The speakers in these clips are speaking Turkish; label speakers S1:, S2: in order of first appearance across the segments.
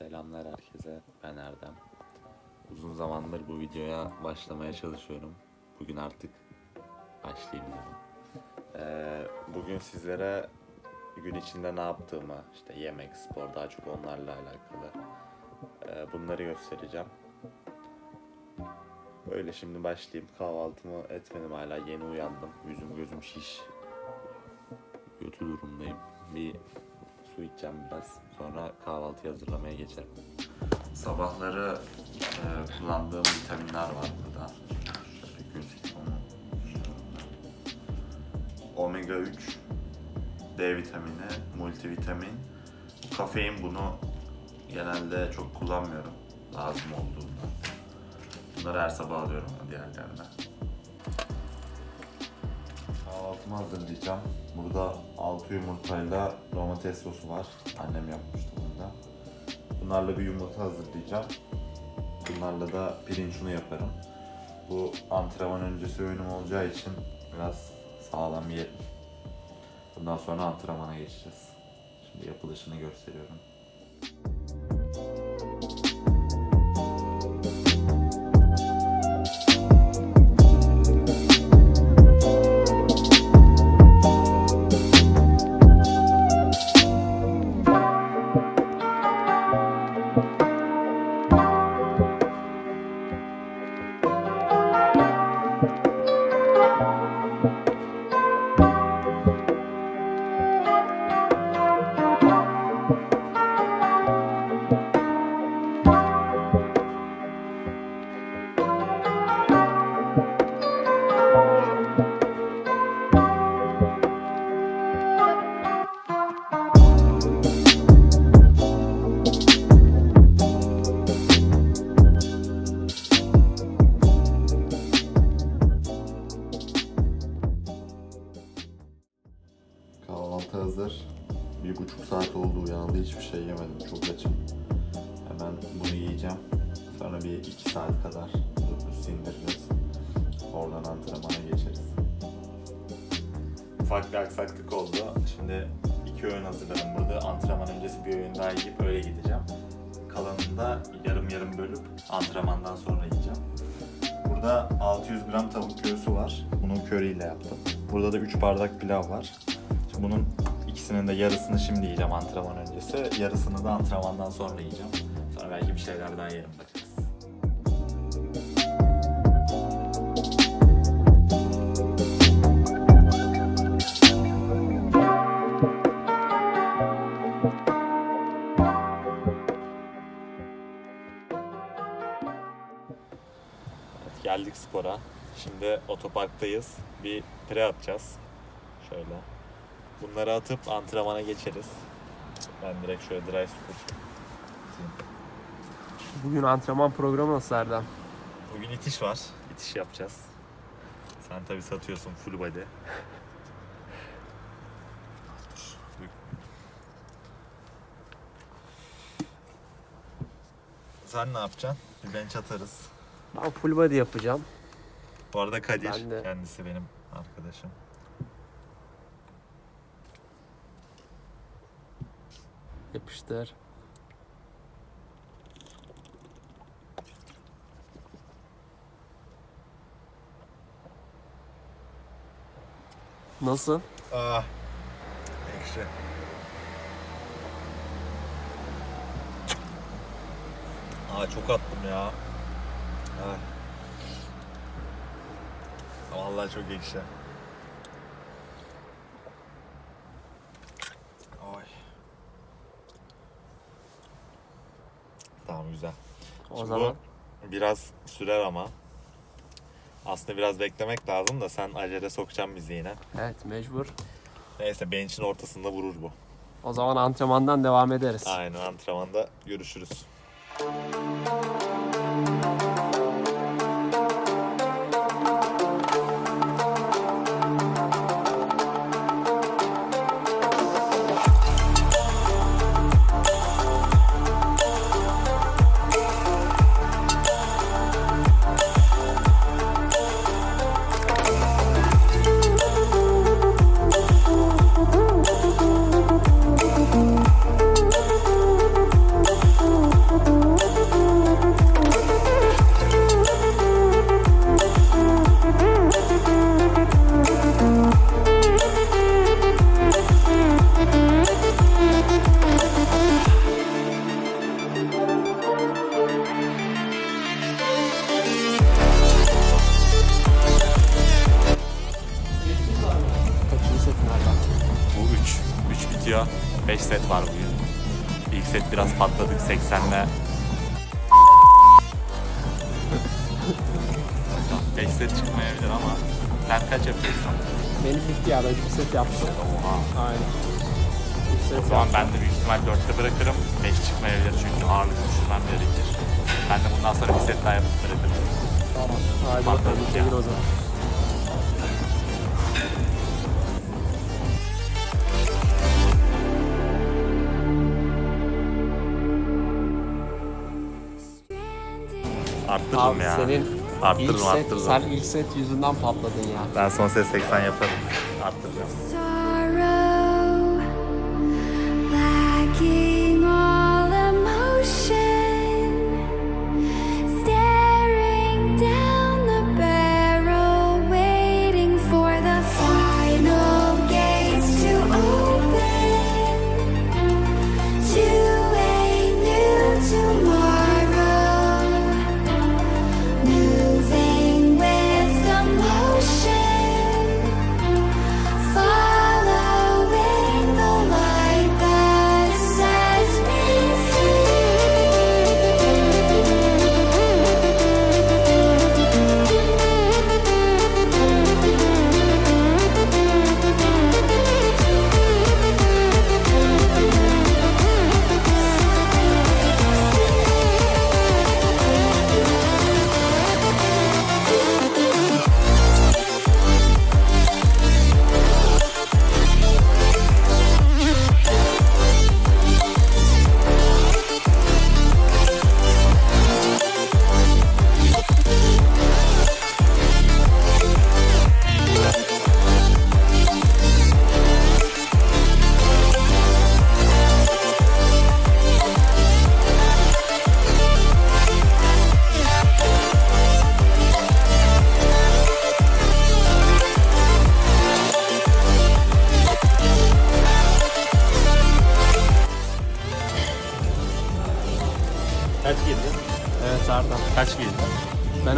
S1: Selamlar herkese. Ben Erdem. Uzun zamandır bu videoya başlamaya çalışıyorum. Bugün artık başlayayım dedim. Ee, bugün sizlere gün içinde ne yaptığımı, işte yemek, spor daha çok onlarla alakalı ee, bunları göstereceğim. Böyle şimdi başlayayım. Kahvaltımı etmedim hala. Yeni uyandım. Yüzüm gözüm şiş. Kötü durumdayım. Bir su içeceğim biraz. Sonra kahvaltı hazırlamaya geçerim. Sabahları e, kullandığım vitaminler var burada. Şöyle gözüküyor? Omega 3, D vitamini, multivitamin. Kafein bunu genelde çok kullanmıyorum. Lazım olduğunda. Bunları her sabah alıyorum diğerlerine. Kahvaltımı hazırlayacağım. Burada 6 yumurtayla domates sosu var. Annem yapmıştı bunu da. Bunlarla bir yumurta hazırlayacağım. Bunlarla da pirinç unu yaparım. Bu antrenman öncesi öğünüm olacağı için biraz sağlam yerim. Bundan sonra antrenmana geçeceğiz. Şimdi yapılışını gösteriyorum. Kahvaltı hazır. Bir buçuk saat oldu uyandı hiçbir şey yemedim. Çok açım. Hemen bunu yiyeceğim. Sonra bir iki saat kadar sindireceğiz. Oradan antrenmana geçeriz. Ufak bir aksaklık oldu. Şimdi iki öğün hazırladım burada. Antrenman öncesi bir öğün daha yiyip öyle gideceğim. Kalanını da yarım yarım bölüp antrenmandan sonra yiyeceğim. Burada 600 gram tavuk göğsü var. Bunu köri ile yaptım. Burada da 3 bardak pilav var. Bunun ikisinin de yarısını şimdi yiyeceğim antrenman öncesi. Yarısını da antrenmandan sonra yiyeceğim. Sonra belki bir şeyler daha yerim bakarız. Evet, geldik spora. Şimdi otoparktayız. Bir pre atacağız. Şöyle. Bunları atıp antrenmana geçeriz. Ben direkt şöyle dry squat.
S2: Bugün antrenman programı nasıl Erdem?
S1: Bugün itiş var. İtiş yapacağız. Sen tabi satıyorsun full body. Sen ne yapacaksın? Bir bench atarız.
S2: Ben full body yapacağım.
S1: Bu arada Kadir
S2: Ben de.
S1: kendisi benim arkadaşım.
S2: Yapıştır. Nasıl?
S1: Ah. Ekşi. Aa çok attım ya. Ah. Vallahi çok ekşi. Ay. Tamam güzel.
S2: O
S1: Şimdi
S2: zaman
S1: bu biraz sürer ama. Aslında biraz beklemek lazım da sen acele sokacaksın bizi yine.
S2: evet mecbur.
S1: Neyse bench'in ortasında vurur bu.
S2: O zaman antrenmandan devam ederiz.
S1: Aynen antrenmanda görüşürüz. Biraz patladık 80'le. 5 set çıkmayabilir ama sen kaç yapıyorsun?
S2: Benim ya. Ben bir set yaptım.
S1: Oha.
S2: Aynen. Bir set
S1: O zaman
S2: yaptım.
S1: ben de büyük ihtimal 4'te bırakırım. 5 çıkmayabilir çünkü ağırlık düşürmem gerekir. Ben de bundan sonra bir set daha yapıp bırakırım.
S2: Tamam.
S1: Patladık
S2: bakalım. Çevir o zaman.
S1: Arttırırım
S2: Abi
S1: ya.
S2: senin
S1: Arttırırım
S2: ilk set,
S1: arttırırım.
S2: sen ilk set yüzünden patladın ya.
S1: Ben son set 80 yaparım.
S3: Sorrow, all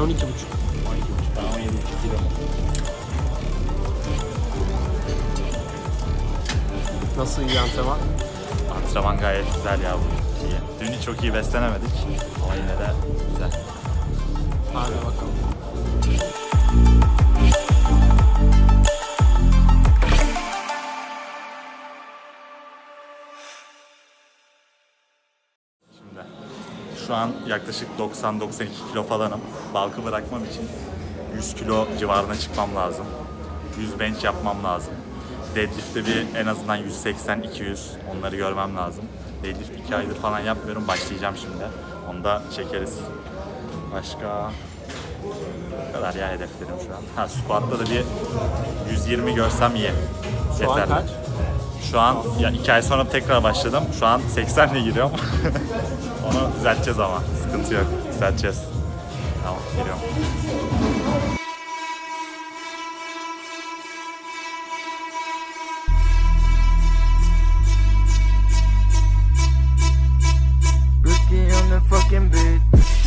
S1: 12.
S2: Ben
S1: 17 kilo.
S2: Nasıl iyi antrenman?
S1: Antrenman gayet güzel ya bu. İyi. Dün çok iyi beslenemedik ama yine de güzel.
S2: Hadi bakalım.
S1: Şu an yaklaşık 90-92 kilo falanım. Balkı bırakmam için 100 kilo civarına çıkmam lazım. 100 bench yapmam lazım. Deadlift'te bir en azından 180-200 onları görmem lazım. Deadlift 2 aydır falan yapmıyorum. Başlayacağım şimdi. Onu da çekeriz. Başka bu kadar ya hedeflerim şu an. Ha squat'ta da bir 120 görsem iyi.
S2: Şu an
S1: Yeterli.
S2: kaç?
S1: Şu an ya iki ay sonra tekrar başladım. Şu an 80 ile giriyorum. Onu düzelteceğiz ama. Sıkıntı yok. Düzelteceğiz. Tamam giriyorum.
S4: Fucking beat.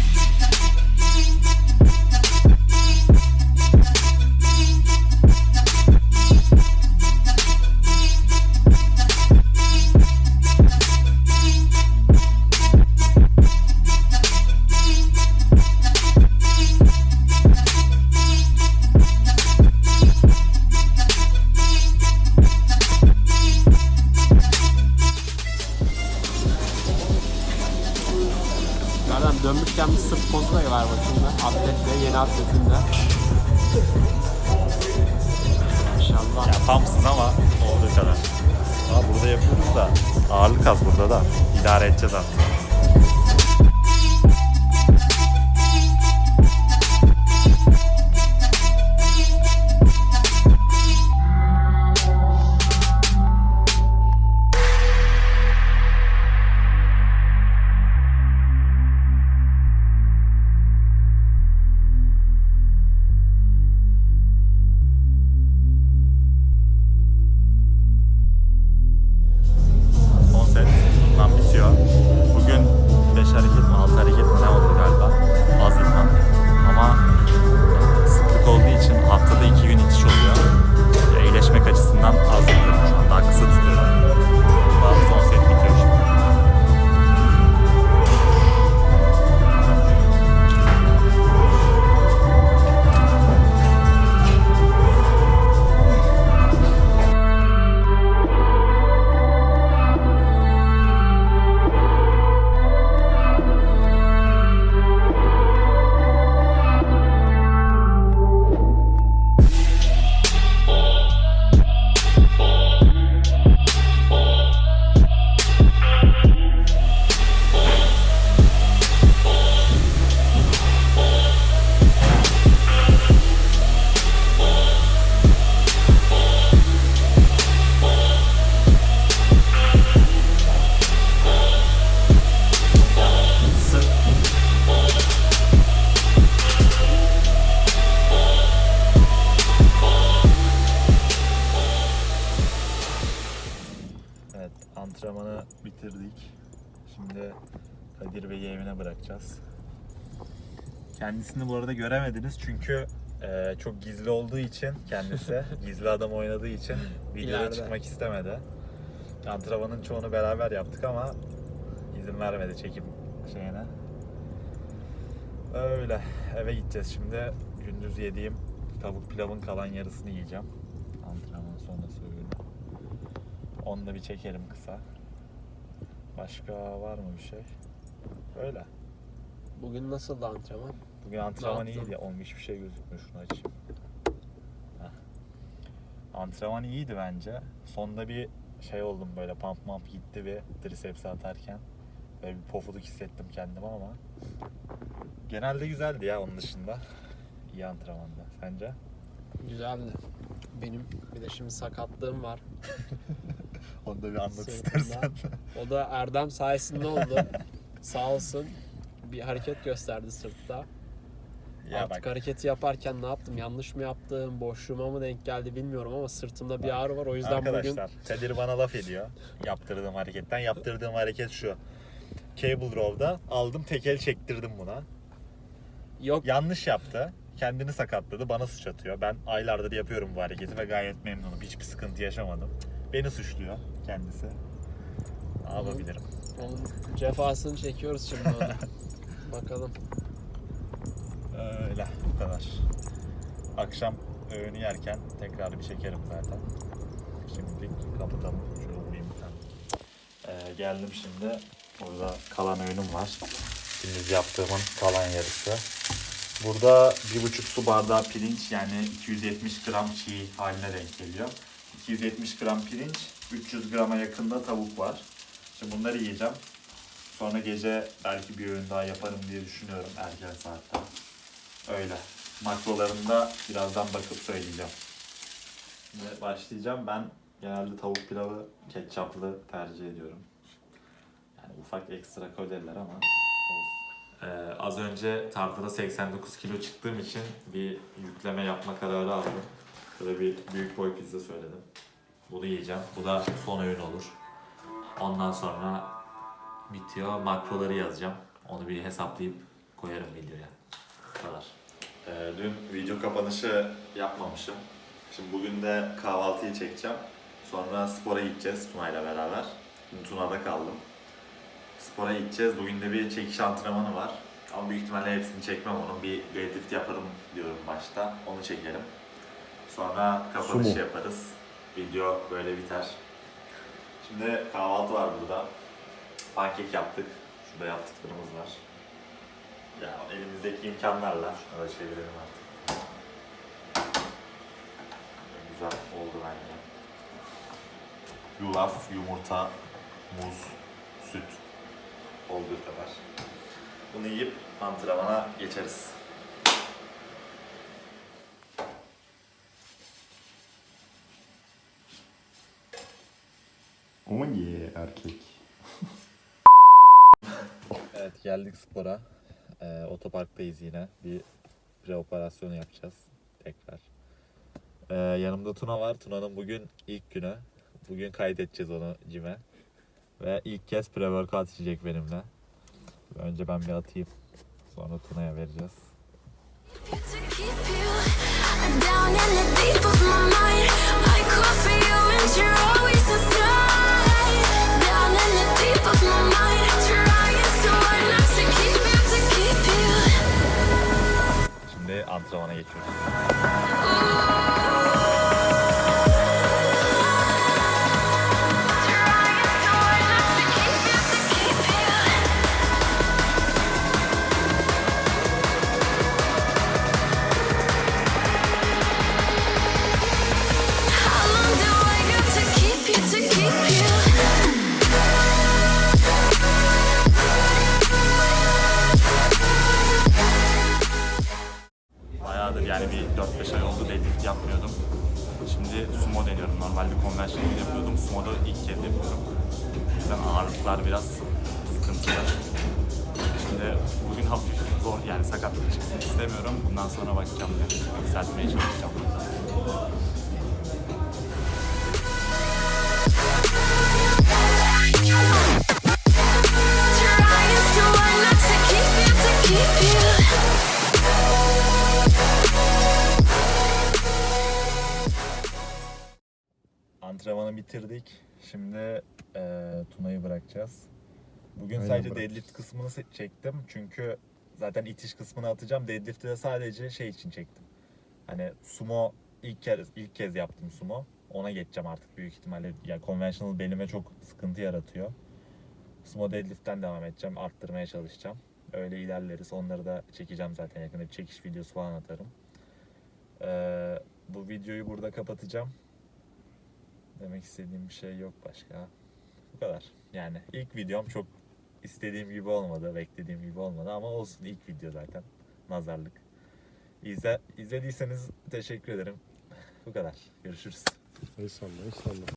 S1: Evet, antrenmanı bitirdik. Şimdi Kadir Bey'i evine bırakacağız. Kendisini bu arada göremediniz çünkü e, çok gizli olduğu için kendisi, gizli adam oynadığı için videoya
S2: İleride.
S1: çıkmak istemedi. Antrenmanın çoğunu beraber yaptık ama izin vermedi çekim şeyine. Öyle. Eve gideceğiz şimdi. Gündüz yediğim tavuk pilavın kalan yarısını yiyeceğim. Onu da bir çekelim kısa. Başka var mı bir şey? Öyle.
S2: Bugün nasıldı antrenman?
S1: Bugün antrenman
S2: yaptın?
S1: iyiydi. Oğlum hiçbir şey gözükmüyor. Şunu açayım. Heh. Antrenman iyiydi bence. Sonunda bir şey oldum böyle pump mump gitti bir triceps atarken. Böyle bir pofuduk hissettim kendime ama. Genelde güzeldi ya onun dışında. İyi antrenmanda. Sence?
S2: Güzeldi. Benim bir de şimdi sakatlığım var.
S1: Onu da bir anlat istersen.
S2: O da Erdem sayesinde oldu. Sağ olsun bir hareket gösterdi sırtta.
S1: ya
S2: Artık
S1: bak.
S2: hareketi yaparken ne yaptım? Yanlış mı yaptım? Boşluğuma mı denk geldi bilmiyorum ama sırtımda bir ağrı var. O yüzden
S1: Arkadaşlar
S2: bugün
S1: Kadir bana laf ediyor yaptırdığım hareketten. Yaptırdığım hareket şu. Cable row'da aldım tekel çektirdim buna.
S2: yok
S1: Yanlış yaptı. Kendini sakatladı. Bana suç atıyor. Ben aylardır yapıyorum bu hareketi ve gayet memnunum. Hiçbir sıkıntı yaşamadım. Beni suçluyor kendisi. Ne yapabilirim?
S2: onun cefasını çekiyoruz şimdi onu. Bakalım.
S1: Öyle. Bu kadar. Akşam öğünü yerken tekrar bir çekerim zaten. Şimdilik kapatalım. Şöyle vurayım bir tane. Ee, geldim şimdi. Burada kalan öğünüm var. Gündüz yaptığımın kalan yarısı. Burada bir buçuk su bardağı pirinç yani 270 gram çiğ haline denk geliyor. 270 gram pirinç, 300 grama yakında tavuk var. Şimdi bunları yiyeceğim. Sonra gece belki bir öğün daha yaparım diye düşünüyorum erken saatte. Öyle. Makrolarında birazdan bakıp söyleyeceğim. Şimdi başlayacağım. Ben genelde tavuk pilavı ketçaplı tercih ediyorum. Yani ufak ekstra kaloriler ama. Ee, az önce tartıda 89 kilo çıktığım için bir yükleme yapma kararı aldım. Böyle bir büyük boy pizza söyledim. Bunu yiyeceğim. Bu da son öğün olur. Ondan sonra bitiyor. Makroları yazacağım. Onu bir hesaplayıp koyarım videoya. Bu kadar. Ee, dün video kapanışı yapmamışım. Şimdi bugün de kahvaltıyı çekeceğim. Sonra spora gideceğiz Tuna'yla beraber. Dün Tuna'da kaldım. Spora gideceğiz. Bugün de bir çekiş antrenmanı var. Ama büyük ihtimalle hepsini çekmem onun. Bir deadlift yaparım diyorum başta. Onu çekerim. Sonra kapanışı yaparız. Video böyle biter. Şimdi kahvaltı var burada. Pankek yaptık. Şurada yaptıklarımız var. Ya elimizdeki imkanlarla şuna da çevirelim artık. Güzel oldu bence. Yulaf, yumurta, muz, süt olduğu kadar. Bunu yiyip antrenmana geçeriz.
S5: O ye erkek.
S1: Evet geldik spora. Ee, otoparktayız yine. Bir preoperasyonu yapacağız tekrar. Ee, yanımda Tuna var. Tuna'nın bugün ilk günü. Bugün kaydedeceğiz onu cime. Ve ilk kez pre-workout içecek benimle. Önce ben bir atayım. Sonra Tuna'ya vereceğiz.
S3: Down in the deep of my mind. I call for you and you're always inside.
S1: Şimdi antrenmana geçiyoruz. yükseltmeye çalışacağım. Antrenmanı bitirdik. Şimdi e, Tuna'yı bırakacağız. Bugün
S5: Aynen
S1: sadece
S5: bırak.
S1: deadlift kısmını çektim çünkü zaten itiş kısmını atacağım. Deadlift'i de sadece şey için çektim. Hani sumo ilk kez ilk kez yaptım sumo. Ona geçeceğim artık büyük ihtimalle. Yani conventional belime çok sıkıntı yaratıyor. Sumo deadlift'ten devam edeceğim. Arttırmaya çalışacağım. Öyle ilerleriz. Onları da çekeceğim zaten yakında. Çekiş videosu falan atarım. Ee, bu videoyu burada kapatacağım. Demek istediğim bir şey yok başka. Bu kadar. Yani ilk videom çok istediğim gibi olmadı, beklediğim gibi olmadı ama olsun ilk video zaten. Nazarlık. İzle, izlediyseniz teşekkür ederim. Bu kadar. Görüşürüz.
S5: Eyvallah eyvallah.